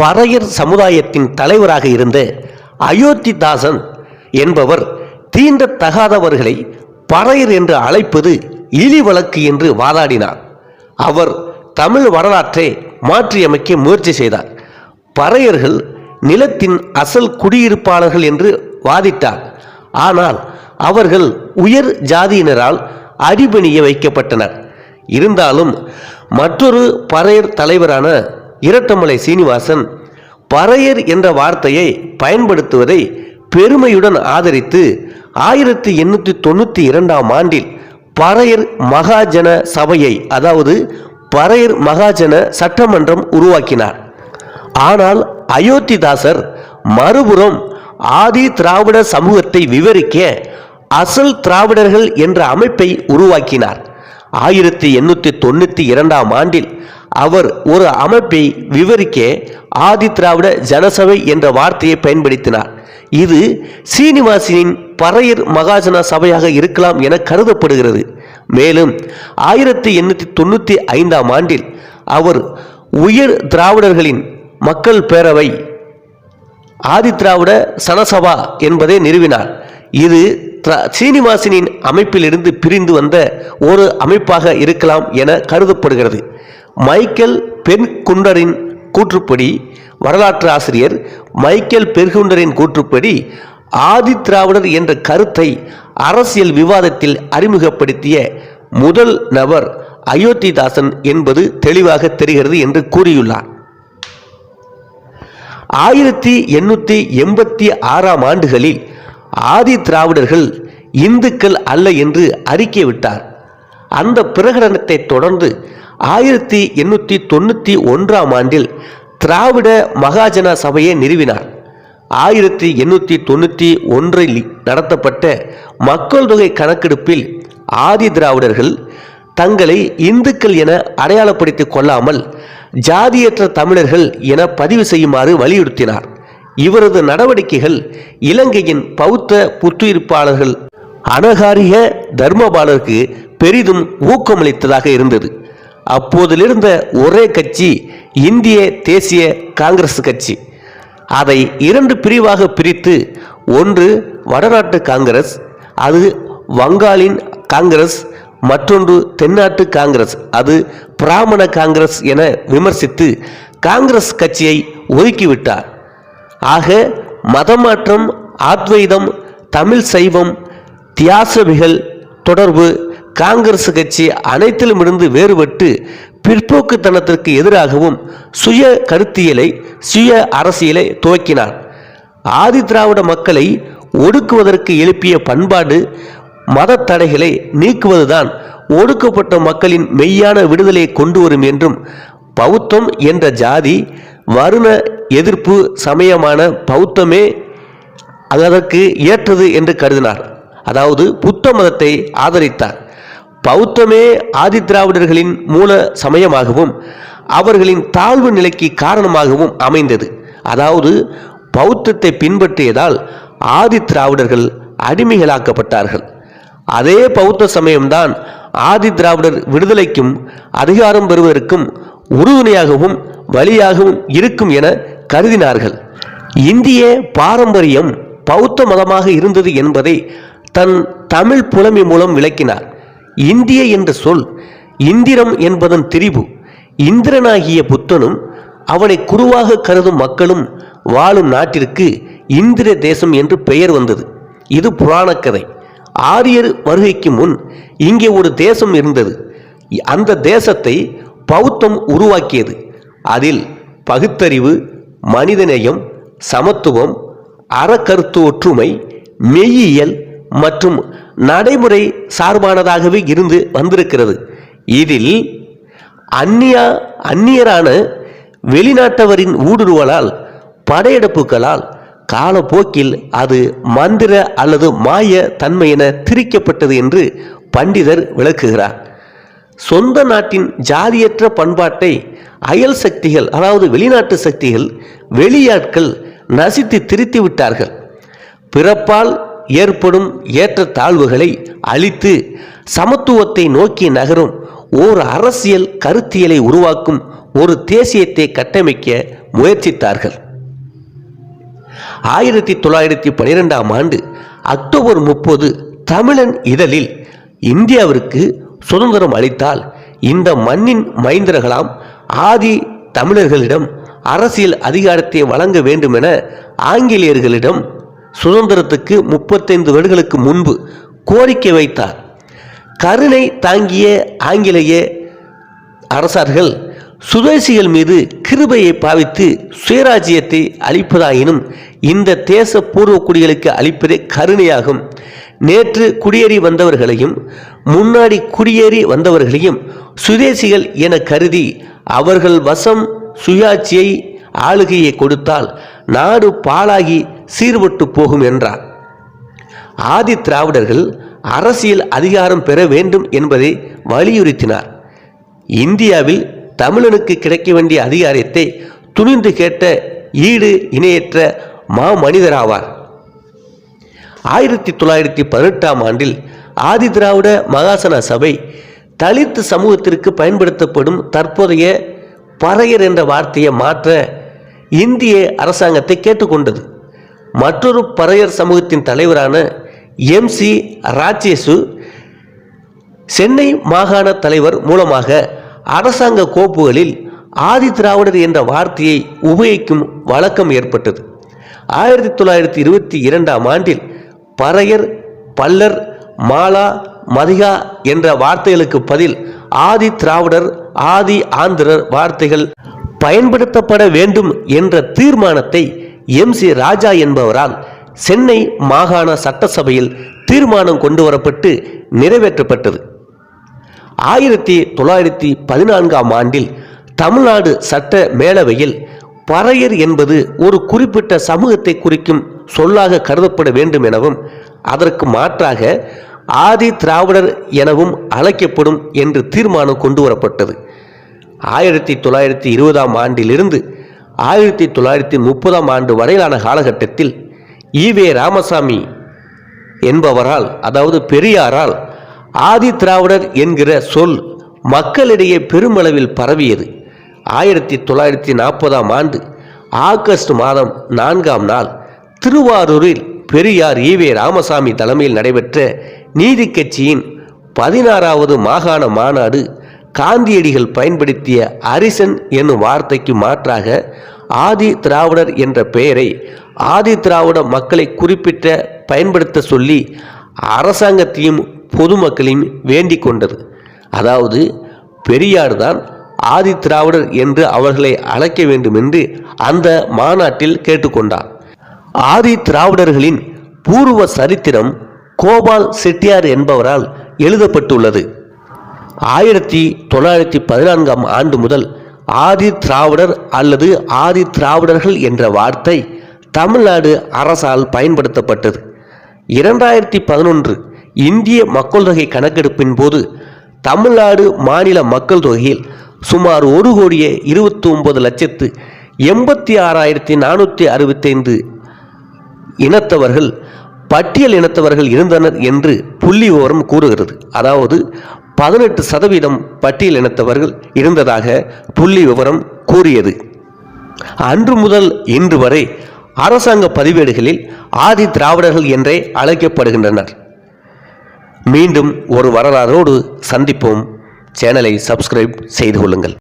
பறையர் சமுதாயத்தின் தலைவராக இருந்த அயோத்திதாசன் என்பவர் தீண்டத்தகாதவர்களை பறையர் என்று அழைப்பது இழி வழக்கு என்று வாதாடினார். அவர் தமிழ் வரலாற்றை மாற்றியமைக்க முயற்சி செய்தார். பறையர்கள் நிலத்தின் அசல் குடியிருப்பாளர்கள் என்று வாதிட்டார். ஆனால் அவர்கள் உயர் ஜாதியினரால் அடிபணிய வைக்கப்பட்டனர். இருந்தாலும் மற்றொரு பறையர் தலைவரான இரட்டமலை சீனிவாசன் பறையர் என்ற வார்த்தையை பயன்படுத்துவதை பெருமையுடன் ஆதரித்து ஆயிரத்தி எண்ணூற்றி தொண்ணூற்றி இரண்டாம் ஆண்டில் பறையர் மகாஜன சபையை அதாவது பறையர் மகாஜன சட்டமன்றம் உருவாக்கினார். ஆனால் அயோத்திதாசர் மறுபுறம் ஆதி திராவிட சமூகத்தை விவரிக்க அசல் திராவிடர்கள் என்ற அமைப்பை உருவாக்கினார். ஆயிரத்தி எண்ணூற்றி தொண்ணூற்றி இரண்டாம் ஆண்டில் அவர் ஒரு அமைப்பை விவரிக்க ஆதி திராவிட ஜனசபை என்ற வார்த்தையை பயன்படுத்தினார். இது சீனிவாசனின் பறையர் மகாஜன சபையாக இருக்கலாம் என கருதப்படுகிறது. மேலும் ஆயிரத்தி எண்ணூற்றி தொண்ணூற்றி ஐந்தாம் ஆண்டில் அவர் உயர் திராவிடர்களின் மக்கள் பேரவை ஆதித்ராவிட சனசபா என்பதை நிறுவினார். இது திரா- சீனிவாசனின் அமைப்பிலிருந்து பிரிந்து வந்த ஒரு அமைப்பாக இருக்கலாம் என கருதப்படுகிறது. மைக்கேல் பென்குண்டரின் கூற்றுப்படி வரலாற்று ஆசிரியர் மைக்கேல் பெர்குண்டரின் கூற்றுப்படி ஆதித்ராவிடர் என்ற கருத்தை அரசியல் விவாதத்தில் அறிமுகப்படுத்திய முதல் நபர் அயோத்திதாசன் என்பது தெளிவாக தெரிகிறது என்று கூறியுள்ளார். ஆயிரத்தி எண்ணூற்றி எண்பத்தி ஆறாம் ஆண்டுகளில் ஆதி திராவிடர்கள் இந்துக்கள் அல்ல என்று அறிக்கை விட்டார். அந்த பிரகடனத்தை தொடர்ந்து ஆயிரத்தி எண்ணூற்றி தொண்ணூற்றி ஒன்றாம் ஆண்டில் திராவிட மகாஜன சபையை நிறுவினார். ஆயிரத்தி எண்ணூற்றி தொண்ணூற்றி ஒன்றில் நடத்தப்பட்ட மக்கள் தொகை கணக்கெடுப்பில் ஆதி திராவிடர்கள் தங்களை இந்துக்கள் என அடையாளப்படுத்திக் கொள்ளாமல் ஜாதியற்ற தமிழர்கள் என பதிவு செய்யுமாறு வலியுறுத்தினார். இவரது நடவடிக்கைகள் இலங்கையின் பௌத்த புத்துயிர்ப்பாளர்கள் அனகாரிய தர்மபாலருக்கு பெரிதும் ஊக்கமளித்ததாக இருந்தது. அப்போதிலிருந்த ஒரே கட்சி இந்திய தேசிய காங்கிரஸ் கட்சி. அதை இரண்டு பிரிவாக பிரித்து ஒன்று வடநாட்டு காங்கிரஸ் அது வங்காளின் காங்கிரஸ் மற்றொன்று தென்னாட்டு காங்கிரஸ் அது பிராமண காங்கிரஸ் என விமர்சித்து காங்கிரஸ் கட்சியை ஒதுக்கிவிட்டார். ஆக மதமாற்றம் ஆத்வைதம் தமிழ் சைவம் தியாசபிகள் தொடர்பு காங்கிரஸ் கட்சி அனைத்திலும் இருந்து வேறுபட்டு பிற்போக்குத்தனத்திற்கு எதிராகவும் சுய கருத்தியலை சுய அரசியலை துவக்கினார். ஆதி திராவிட மக்களை ஒடுக்குவதற்கு எழுப்பிய பண்பாடு மத தடைகளை நீக்குவதுதான் ஒடுக்கப்பட்ட மக்களின் மெய்யான விடுதலையை கொண்டு வரும் என்றும் பௌத்தம் என்ற ஜாதி வருண எதிர்ப்பு சமயமான பௌத்தமே அதற்கு ஏற்றது என்று கருதினார். அதாவது புத்த மதத்தை ஆதரித்தார். பௌத்தமே ஆதிதிராவிடர்களின் மூல சமயமாகவும் அவர்களின் தாழ்வு நிலைக்கு காரணமாகவும் அமைந்தது. அதாவது பௌத்தத்தை பின்பற்றியதால் ஆதி திராவிடர்கள் அடிமைகளாக்கப்பட்டார்கள். அதே பௌத்த சமயம்தான் ஆதி திராவிடர் விடுதலைக்கும் அதிகாரம் பெறுவதற்கும் உறுதுணையாகவும் வழியாகவும் இருக்கும் என கருதினார்கள். இந்திய பாரம்பரியம் பௌத்த மதமாக இருந்தது என்பதை தன் தமிழ் புலமை மூலம் விளக்கினார். இந்திய என்ற சொல் இந்திரம் என்பதன் திரிபு இந்திரனாகிய புத்தனும் அவனை குருவாக கருதும் மக்களும் வாழும் நாட்டிற்கு இந்திர தேசம் என்று பெயர் வந்தது. இது புராண கதை ஆரியர் வருகைக்கு முன் இங்கே ஒரு தேசம் இருந்தது. அந்த தேசத்தை பௌத்தம் உருவாக்கியது. அதில் பகுத்தறிவு மனிதநேயம் சமத்துவம் அறக்கருத்து ஒற்றுமை மெய்யியல் மற்றும் நடைமுறை சார்பானதாகவே இருந்து வந்திருக்கிறது. இதில் அந்நியா அந்நியரான வெளிநாட்டவரின் ஊடுருவலால் படையெடுப்புகளால் காலப்போக்கில் அது மந்திர அல்லது மாய தன்மை என திரிக்கப்பட்டது என்று பண்டிதர் விளக்குகிறார். சொந்த நாட்டின் ஜாதியற்ற பண்பாட்டை அயல் சக்திகள் அதாவது வெளிநாட்டு சக்திகள் வெளியாட்கள் நசித்து திரித்து விட்டார்கள். பிறப்பால் ஏற்படும் ஏற்ற தாழ்வுகளை அழித்து சமத்துவத்தை நோக்கி நகரும் ஓர் அரசியல் கருத்தியலை உருவாக்கும் ஒரு தேசியத்தை கட்டமைக்க முயற்சித்தார்கள். ஆயிரத்தி தொள்ளாயிரத்தி பனிரெண்டாம் ஆண்டு அக்டோபர் முப்பது தமிழன் இதழில் இந்தியாவிற்கு சுதந்திரம் அளித்தால் இந்த மண்ணின் மைந்தர்களாம் ஆதி தமிழர்களிடம் அரசியல் அதிகாரத்தை வழங்க வேண்டுமென ஆங்கிலேயர்களிடம் சுதந்திரத்துக்கு முப்பத்தைந்து வருடங்களுக்கு முன்பு கோரிக்கை வைத்தார். கருணை தாங்கிய ஆங்கிலேய அரசர்கள் சுதேசிகள் மீது கிருபையை பாவித்து சுயராஜ்யத்தை அளிப்பதாயினும் இந்த தேச பூர்வ குடிகளுக்கு அளிப்பதே கருணையாகும். நேற்று குடியேறி வந்தவர்களையும் முன்னாடி குடியேறி வந்தவர்களையும் சுதேசிகள் என கருதி அவர்கள் வசம் சுயாட்சியை ஆளுகையை கொடுத்தால் நாடு பாழாகி சீர்பட்டு போகும் என்றார். ஆதி திராவிடர்கள் அரசியல் அதிகாரம் பெற வேண்டும் என்பதை வலியுறுத்தினார். இந்தியாவில் தமிழனுக்கு கிடைக்க வேண்டிய அதிகாரத்தை துணிந்து கேட்ட ஈடு இணையற்ற மாமனிதராவார். ஆயிரத்தி தொள்ளாயிரத்தி பதினெட்டாம் ஆண்டில் ஆதி திராவிட மகாசன சபை தலித் சமூகத்திற்கு பயன்படுத்தப்படும் தற்போதைய பறையர் என்ற வார்த்தையை மாற்ற இந்திய அரசாங்கத்தை கேட்டுக்கொண்டது. மற்றொரு பறையர் சமூகத்தின் தலைவரான எம் சி ராஜேசு சென்னை மாகாண தலைவர் மூலமாக அரசாங்க கோப்புகளில் ஆதி திராவிடர் என்ற வார்த்தையை உபயோகிக்கும் வழக்கம் ஏற்பட்டது. ஆயிரத்தி தொள்ளாயிரத்தி இருபத்தி இரண்டாம் ஆண்டில் பறையர் பல்லர் மாலா மதிகா என்ற வார்த்தைகளுக்கு பதில் ஆதி திராவிடர் ஆதி ஆந்திரர் வார்த்தைகள் பயன்படுத்தப்பட வேண்டும் என்ற தீர்மானத்தை எம் சி ராஜா என்பவரால் சென்னை மாகாண சட்டசபையில் தீர்மானம் கொண்டு வரப்பட்டு நிறைவேற்றப்பட்டது. ஆயிரத்தி தொள்ளாயிரத்தி பதினான்காம் ஆண்டில் தமிழ்நாடு சட்ட மேலவையில் பறையர் என்பது ஒரு குறிப்பிட்ட சமூகத்தை குறிக்கும் சொல்லாக கருதப்பட வேண்டும் எனவும் அதற்கு மாற்றாக ஆதி திராவிடர் எனவும் அழைக்கப்படும் என்று தீர்மானம் கொண்டு வரப்பட்டது ஆயிரத்தி தொள்ளாயிரத்தி இருபதாம் ஆண்டிலிருந்து ஆயிரத்தி தொள்ளாயிரத்தி முப்பதாம் ஆண்டு வரையிலான காலகட்டத்தில் ஈவே ராமசாமி என்பவரால் அதாவது பெரியாரால் ஆதி திராவிடர் என்கிற சொல் மக்களிடையே பெருமளவில் பரவியது. ஆயிரத்தி தொள்ளாயிரத்தி நாற்பதாம் ஆண்டு ஆகஸ்ட் மாதம் நான்காம் நாள் திருவாரூரில் பெரியார் ஈவே ராமசாமி தலைமையில் நடைபெற்ற நீதி கட்சியின் பதினாறாவது மாகாண மாநாடு காந்தியடிகள் பயன்படுத்திய அரிசன் என்னும் வார்த்தைக்கு மாற்றாக ஆதி திராவிடர் என்ற பெயரை ஆதி திராவிட மக்களை குறிப்பிட்ட பயன்படுத்த சொல்லி அரசாங்கத்தையும் பொதுமக்களையும் வேண்டிக் கொண்டது. அதாவது பெரியார் தான் ஆதி திராவிடர் என்று அவர்களை அழைக்க வேண்டும் என்று அந்த மாநாட்டில் கேட்டுக்கொண்டார். ஆதி திராவிடர்களின் பூர்வ சரித்திரம் கோபால் செட்டியார் என்பவரால் எழுதப்பட்டுள்ளது. ஆயிரத்தி தொள்ளாயிரத்தி பதினான்காம் ஆண்டு முதல் ஆதி திராவிடர் அல்லது ஆதி திராவிடர்கள் என்ற வார்த்தை தமிழ்நாடு அரசால் பயன்படுத்தப்பட்டது. இரண்டாயிரத்தி பதினொன்று இந்திய மக்கள் தொகை கணக்கெடுப்பின் போது தமிழ்நாடு மாநில மக்கள் தொகையில் சுமார் ஒரு கோடியே இருபத்தி ஒன்பது லட்சத்து எண்பத்தி ஆறாயிரத்தி நானூற்றி அறுபத்தைந்து இனத்தவர்கள் பட்டியல் இனத்தவர்கள் இருந்தனர் என்று புள்ளி விவரம் கூறுகிறது. அதாவது பதினெட்டு சதவீதம் பட்டியலினத்தவர்கள் இருந்ததாக புள்ளி விவரம் கூறியது. அன்று முதல் இன்று வரை அரசாங்க பதிவேடுகளில் ஆதி திராவிடர்கள் என்றே அழைக்கப்படுகின்றனர். மீண்டும் ஒரு வரலாறோடு சந்திப்போம். சேனலை சப்ஸ்கிரைப் செய்து கொள்ளுங்கள்.